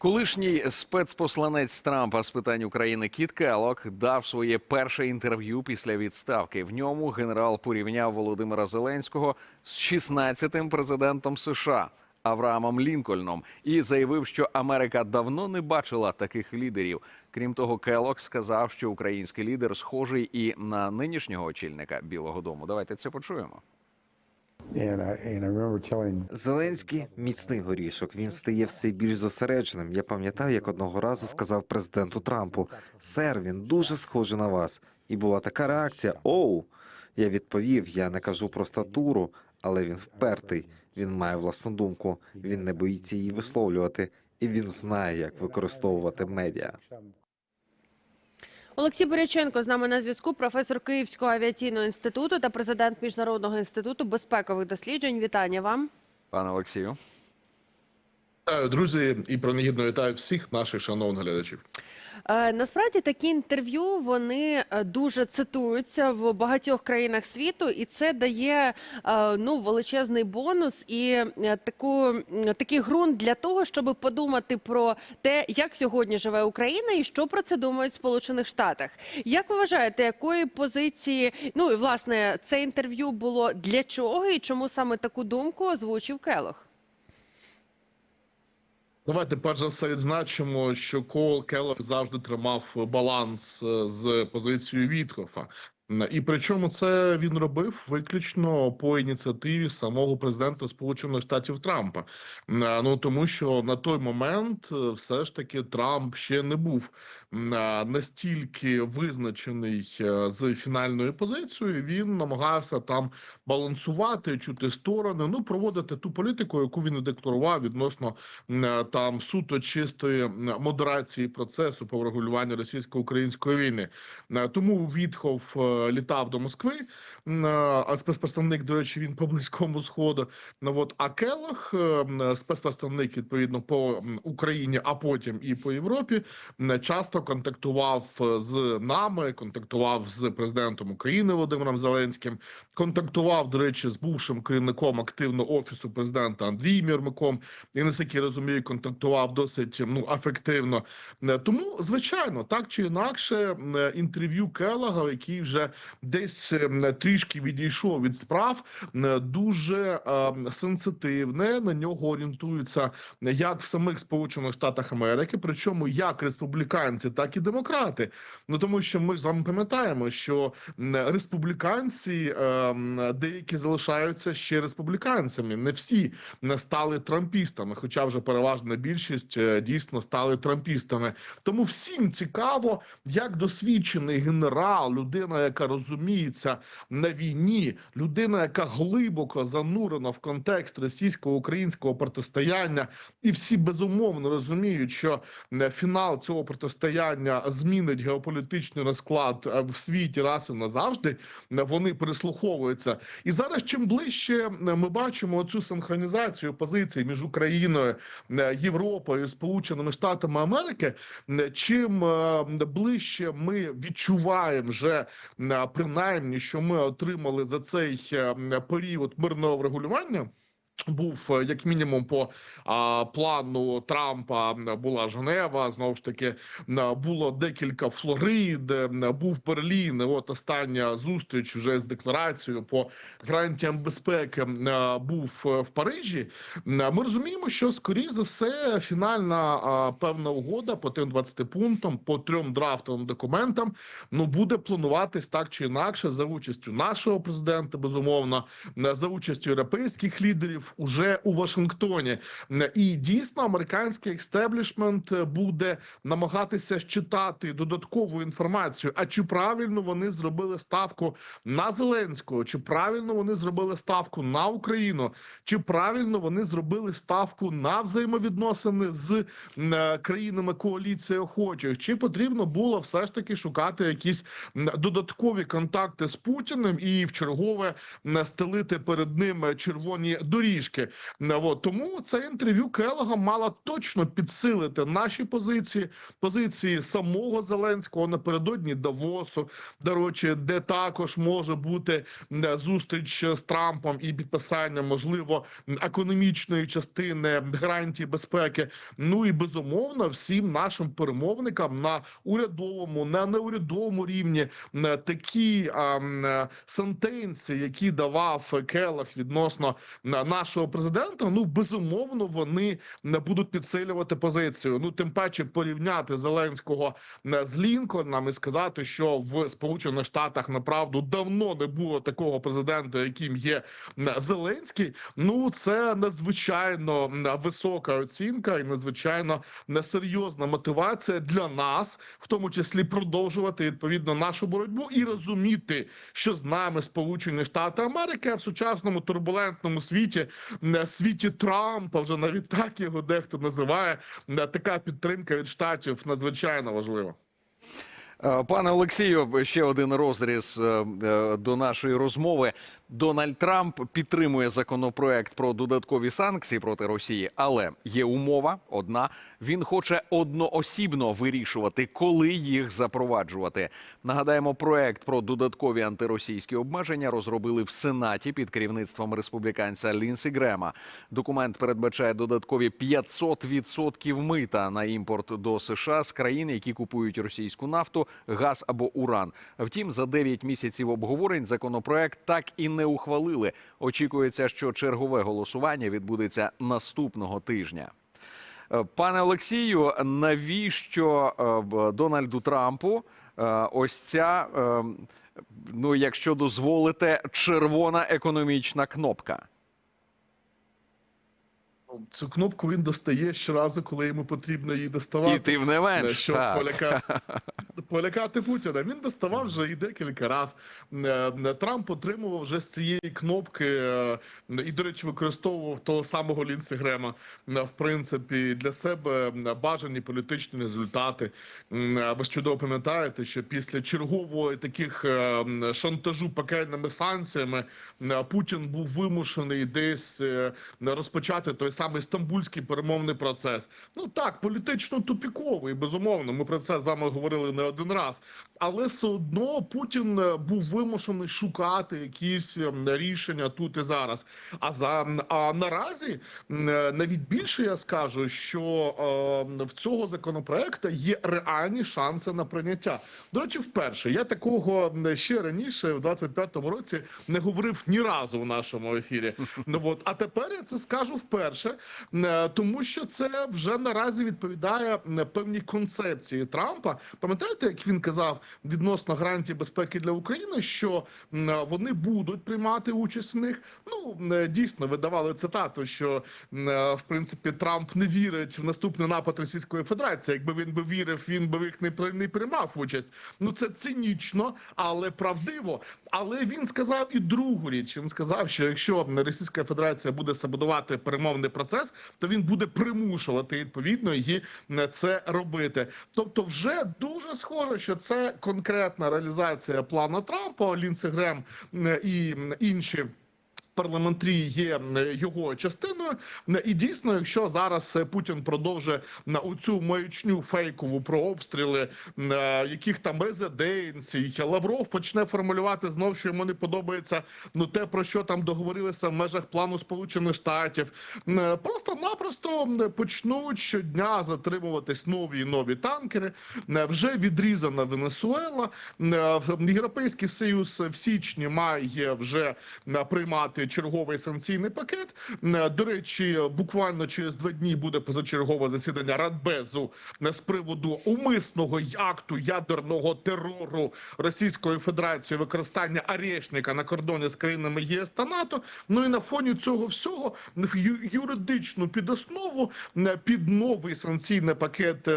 Колишній спецпосланець Трампа з питань України Кіт Келлок дав своє перше інтерв'ю після відставки. В ньому генерал порівняв Володимира Зеленського з 16-тим президентом США Авраамом Лінкольном і заявив, що Америка давно не бачила таких лідерів. Крім того, Келлок сказав, що український лідер схожий і на нинішнього очільника Білого Дому. Давайте це почуємо. Зеленський міцний горішок. Він стає все більш зосередженим. Я пам'ятаю, як одного разу сказав президенту Трампу: Сер, він дуже схожий на вас. І була така реакція: Оу. Я відповів: я не кажу про статуру, але він впертий. Він має власну думку. Він не боїться її висловлювати, і він знає, як використовувати медіа. Олексій Боряченко з нами на зв'язку, професор Київського авіаційного інституту та президент Міжнародного інституту безпекових досліджень. Вітання вам. Пане Олексію. Вітаю, друзі, і принагідно вітаю всіх наших шановних глядачів. Е, насправді такі інтерв'ю вони е, дуже цитуються в багатьох країнах світу, і це дає е, ну величезний бонус і таку такий ґрунт для того, щоб подумати про те, як сьогодні живе Україна і що про це думають в Сполучених Штатах. Як ви вважаєте, якої позиції ну і власне це інтерв'ю було для чого і чому саме таку думку озвучив Келох? Давайте перш за все відзначимо, що Кол Келлер завжди тримав баланс е, з позицією Віткофа. І причому це він робив виключно по ініціативі самого президента Сполучених Штатів Трампа. Ну тому що на той момент е, все ж таки Трамп ще не був настільки визначений е, з фінальною позицією. Він намагався там балансувати, чути сторони, ну проводити ту політику, яку він декларував відносно е, там суто чистої модерації процесу по врегулюванню російсько-української війни. Тому Вітхов е, літав до Москви, е, спецпредставник, до речі, він по близькому сходу. Ну от а Келах, е, спецпредставник відповідно по Україні, а потім і по Європі, часто контактував е, з нами, контактував з президентом України Володимиром Зеленським, контактував, до речі, з бувшим керівником активно офісу президента Андрієм Єрмаком. І наскільки розумію, контактував досить ну ефективно. Е, Тому, звичайно, так чи інакше, е, інтерв'ю Келага, який вже десь е, трішки відійшов від справ, дуже е, сенситивне. На нього орієнтуються як в самих Сполучених Штатах Америки, причому як республіканці, так і демократи. Ну тому що ми з вами пам'ятаємо, що республіканці е, деякі залишаються ще республіканцями. Не всі не стали трампістами, хоча вже переважна більшість е, дійсно стали трампістами. Тому всім цікаво, як досвідчений генерал, людина, яка розуміється на війні, людина, яка глибоко занурена в контекст російсько-українського протистояння, і всі безумовно розуміють, що е, фінал цього протистояння змінить геополітичний розклад е, в світі раз і назавжди. Е, Вони прислуховуються. І зараз, чим ближче ми бачимо цю синхронізацію позицій між Україною, Європою, Сполученими Штатами Америки, чим ближче ми відчуваємо вже принаймні, що ми отримали за цей е, період мирного врегулювання. Був е, як мінімум по а, плану Трампа була Женева. Знову ж таки було декілька Флорид, був Берлін. От остання зустріч вже з декларацією по гарантіям безпеки е, був е, в Парижі. Ми розуміємо, що скоріш за все фінальна а, певна угода по тим 20 пунктам, по трьом драфтовим документам. Ну буде плануватись так чи інакше за участю нашого президента, безумовно, за участю європейських лідерів уже у Вашингтоні. І дійсно американський екстеблішмент е, буде намагатися щитати додаткову інформацію. А чи правильно вони зробили ставку на Зеленського? Чи правильно вони зробили ставку на Україну? Чи правильно вони зробили ставку на взаємовідносини з е, країнами коаліції охочих? Чи потрібно було все ж таки шукати якісь додаткові контакти з Путіним і в чергове м, стелити перед ним червоні доріжки? Е, От, тому це інтерв'ю Келога мало точно підсилити наші позиції, позиції самого Зеленського напередодні Давосу, до речі, де також може бути зустріч з Трампом і підписання, можливо, економічної частини гарантії безпеки. Ну і безумовно всім нашим перемовникам на урядовому, на неурядовому рівні такі а, сентенції, які давав Келах відносно на- нашого президента. Ну безумовно, вони не будуть підсилювати позицію. Ну тим паче порівняти Зеленського е, з Лінкольном і сказати, що в Сполучених Штатах направду давно не було такого президента, яким є е, Зеленський. Ну це надзвичайно висока оцінка і надзвичайно серйозна мотивація для нас, в тому числі продовжувати відповідно нашу боротьбу і розуміти, що з нами Сполучені Штати Америки в сучасному турбулентному світі, світі Трампа, вже навіть так його дехто називає. м, Така підтримка від штатів надзвичайно важлива. Е, Пане Олексію, ще один розріз е, е, до нашої розмови. Дональд Трамп підтримує законопроект про додаткові санкції проти Росії, але є умова одна: він хоче одноосібно вирішувати, коли їх запроваджувати. Нагадаємо, проект про додаткові антиросійські обмеження розробили в Сенаті під керівництвом республіканця Лінсі Грема. Документ передбачає додаткові 500% мита на імпорт до США з країн, які купують російську нафту, газ або уран. Втім, за 9 місяців обговорень законопроект так і не ухвалили. Очікується, що чергове голосування відбудеться наступного тижня. Е, Пане Олексію, навіщо е, Дональду Трампу е, ось ця, ну якщо дозволите, червона економічна кнопка? Цю кнопку він достає щоразу, коли йому потрібно її доставати. І тим не менш, щоб так. поляка... полякати Путіна. Він доставав вже і декілька раз. Е, Трамп отримував вже з цієї кнопки е, і, до речі, використовував того самого Лінси Грема е, в принципі для себе е, бажані політичні результати. Е, Ви ж чудово пам'ятаєте, що після чергового таких е, шантажу пекельними санкціями е, Путін був вимушений десь е, розпочати той самий стамбульський перемовний процес. Ну так, політично тупіковий, безумовно. Ми про це з вами говорили не один раз. Але все одно Путін е, був вимушений шукати якісь е, рішення тут і зараз. А за а наразі е, навіть більше я скажу, що е, в цього законопроекту є реальні шанси на прийняття. До речі, вперше я такого ще раніше, в 25-му році, не говорив ні разу в нашому ефірі. Ну от а тепер я це скажу вперше, е, тому що це вже наразі відповідає певній концепції Трампа. Пам'ятаєте, як він казав відносно гарантії безпеки для України, що вони будуть приймати участь в них? Ну е, дійсно видавали цитату, що е, в принципі Трамп не вірить в наступний напад Російської Федерації. Якби він би вірив, він би їх не не приймав участь. Ну це цинічно, але правдиво. Але він сказав і другу річ. Він сказав, що якщо Російська Федерація буде саботувати перемовний процес, то він буде примушувати відповідно її е, це робити. Тобто, вже дуже схоже, що це конкретна реалізація плану Трампа, Лінси Грем е, і інші. Парламентрі є його частиною, і дійсно, якщо зараз е, Путін продовжує на оцю маячню фейкову про обстріли е, яких там резиденцій, Лавров почне формулювати знов, що йому не подобається ну те, про що там договорилися в межах плану Сполучених Штатів. Е, Просто-напросто почнуть щодня затримуватись нові і нові танкери. Вже відрізана Венесуела. Європейський союз в січні має вже приймати черговий санкційний пакет. Е, До речі, буквально через два дні буде позачергове засідання Радбезу е, з приводу умисного акту ядерного терору Російської Федерації, використання арешника на кордоні з країнами ЄС та НАТО. Ну і на фоні цього всього юридичну підоснову е, під новий санкційний пакет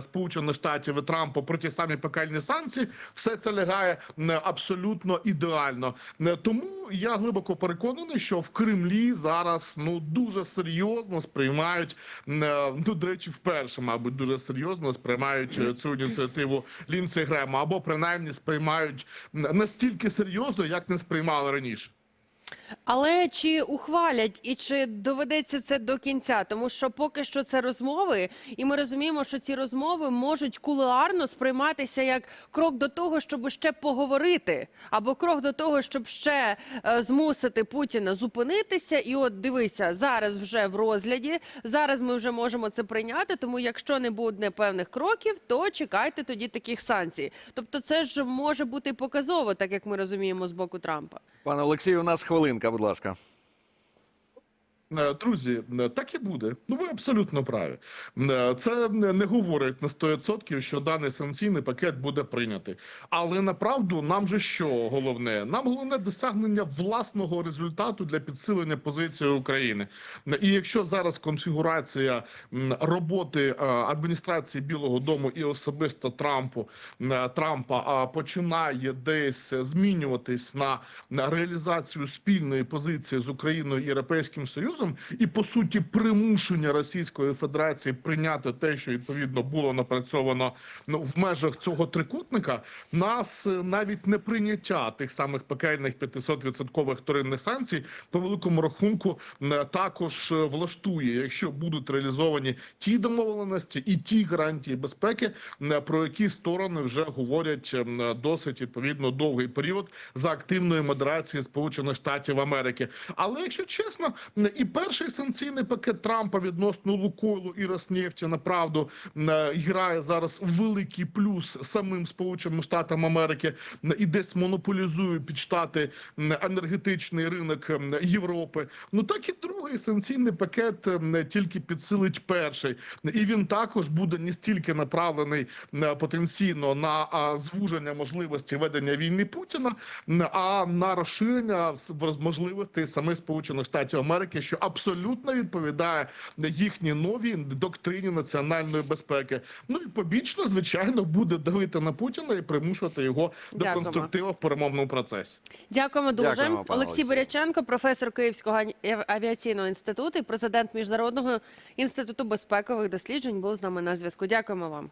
Сполучених Штатів і Трампа про ті самі пекельні санкції, все це лягає абсолютно ідеально. Тому я глибоко переконаний, що в Кремлі зараз ну дуже серйозно сприймають е, ну, до речі, вперше, мабуть, дуже серйозно сприймають е, цю ініціативу Лінси Грема, або принаймні сприймають настільки серйозно, як не сприймали раніше. Але чи ухвалять і чи доведеться це до кінця? Тому що поки що це розмови, і ми розуміємо, що ці розмови можуть кулуарно сприйматися як крок до того, щоб ще поговорити, або крок до того, щоб ще е, змусити Путіна зупинитися. І от дивися, зараз вже в розгляді, зараз ми вже можемо це прийняти. Тому, якщо не буде певних кроків, то чекайте тоді таких санкцій. Тобто, це ж може бути показово, так як ми розуміємо з боку Трампа. Пане Олексію, у нас хвилинка, будь ласка. Е, Друзі, е, так і буде. Ну ви абсолютно праві. Е, Це не говорить на 100%, що даний санкційний пакет буде прийнятий. Але направду нам же що головне? Нам головне досягнення власного результату для підсилення позиції України. І якщо зараз конфігурація роботи адміністрації Білого Дому і особисто Трампу Трампа починає десь змінюватись на реалізацію спільної позиції з Україною і Європейським Союзом, і по суті примушення Російської Федерації прийняти те, що відповідно було напрацьовано ну, в межах цього трикутника, нас е, навіть не прийняття тих самих пекельних 500% вторинних санкцій по великому рахунку е, також е, влаштує, якщо будуть реалізовані ті домовленості і ті гарантії безпеки, про які сторони вже говорять е, досить відповідно довгий період за активної модерації Сполучених Штатів Америки. Але якщо чесно, і перший санкційний пакет Трампа відносно Лукойлу і Роснефті направду е, грає зараз великий плюс самим Сполученим Штатам Америки і десь монополізує під штати енергетичний ринок Європи. Ну так і другий санкційний пакет тільки підсилить перший, і він також буде не стільки направлений потенційно на звуження можливості ведення війни Путіна, а на розширення можливостей самих Сполучених Штатів Америки, що абсолютно відповідає їхній новій доктрині національної безпеки. Ну і побічно, звичайно, буде давити на Путіна і примушувати його до Дякуємо. конструктива в перемовному процесі. Дякуємо дуже. Дякуємо, Олексій. Боряченко, професор Київського ані- авіаційного інституту і президент Міжнародного інституту безпекових досліджень, був з нами на зв'язку. Дякуємо вам.